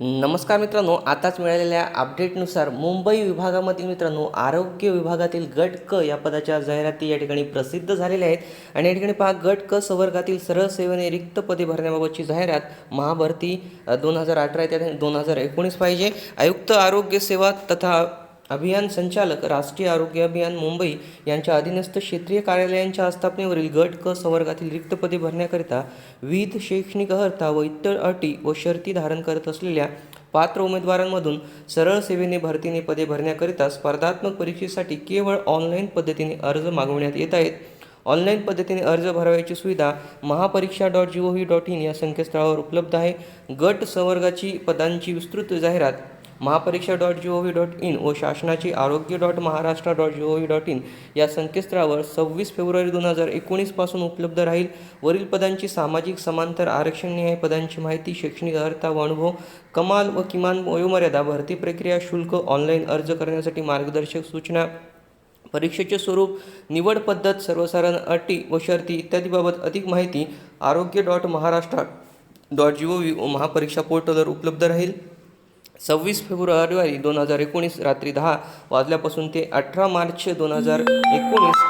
नमस्कार मित्रांनो आताच मिळालेल्या अपडेटनुसार मुंबई विभागामधील मित्रांनो आरोग्य विभागातील गट क या पदाच्या जाहिराती या ठिकाणी प्रसिद्ध झालेल्या आहेत. आणि या ठिकाणी पहा गट क संवर्गातील सरळ सेवेने रिक्त पदे भरण्याबाबतची जाहिरात महाभरती दोन हजार अठरा ते दोन हजार एकोणीस पाहिजे. आयुक्त आरोग्य सेवा तथा अभियान संचालक राष्ट्रीय आरोग्य अभियान मुंबई यांच्या अधीनस्थ क्षेत्रीय कार्यालयांच्या आस्थापनेवरील गट क संवर्गातील रिक्त पदे भरण्याकरिता विविध शैक्षणिक अर्था व इतर अटी व शर्ती धारण करत असलेल्या पात्र उमेदवारांमधून सरळ सेवेने भरतीने पदे भरण्याकरिता स्पर्धात्मक परीक्षेसाठी केवळ ऑनलाईन पद्धतीने अर्ज मागवण्यात येत आहेत. ऑनलाईन पद्धतीने अर्ज भरावयाची सुविधा Mahapariksha dot G O V dot in या संकेतस्थळावर उपलब्ध आहे. गट संवर्गाची पदांची विस्तृत जाहिरात Mahapariksha dot G O V dot in व शासनाची Arogya dot Maharashtra dot G O V dot in या संकेतस्थळावर सव्वीस फेब्रुवारी दोन हजार एकोणीसपासून उपलब्ध राहील. वरील पदांची सामाजिक समांतर आरक्षण न्याय पदांची माहिती शैक्षणिक अर्हता व अनुभव कमाल व किमान वयोमर्यादा भरती प्रक्रिया शुल्क ऑनलाईन अर्ज करण्यासाठी मार्गदर्शक सूचना परीक्षेचे स्वरूप निवड पद्धत सर्वसाधारण अटी व शर्ती इत्यादीबाबत अधिक माहिती Arogya dot Maharashtra dot G O V व महापरीक्षा पोर्टलवर उपलब्ध राहील. सव्वीस फेब्रुवारी दोन हजार एकोणीस रात्री दहा वाजल्यापासून ते अठरा मार्च दोन हजार एकोणीस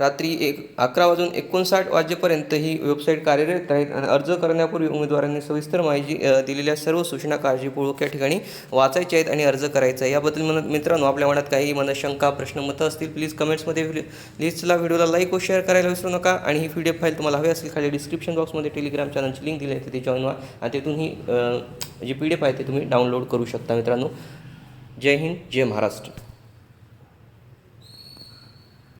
रात्री एक अकरा वाजून एकोणसाठ वाजेपर्यंत ही वेबसाईट कार्यरत आहे आणि अर्ज करण्यापूर्वी उमेदवारांनी सविस्तर माहिती दिलेल्या सर्व सूचना काळजीपूर्वक या ठिकाणी वाचायच्या आहेत आणि अर्ज करायचा आहे. याबद्दल मन मित्रांनो आपल्या मनात काही मन शंका प्रश्न मतं असतील प्लीज कमेंट्समध्ये प्लीजला व्हिडिओला लाईक व शेअर करायला विसरू नका आणि ही पी डी एफ फाईल तुम्हाला हवी असेल खाली डिस्क्रिप्शन बॉक्समध्ये टेलिग्राम चॅनलची लिंक दिली आहे तिथे जॉईन व्हा आणि तिथून ही जी पी डी एफ आहे ते तुम्ही डाउनलोड करू शकता मित्रांनो. जय हिंद जय महाराष्ट्र.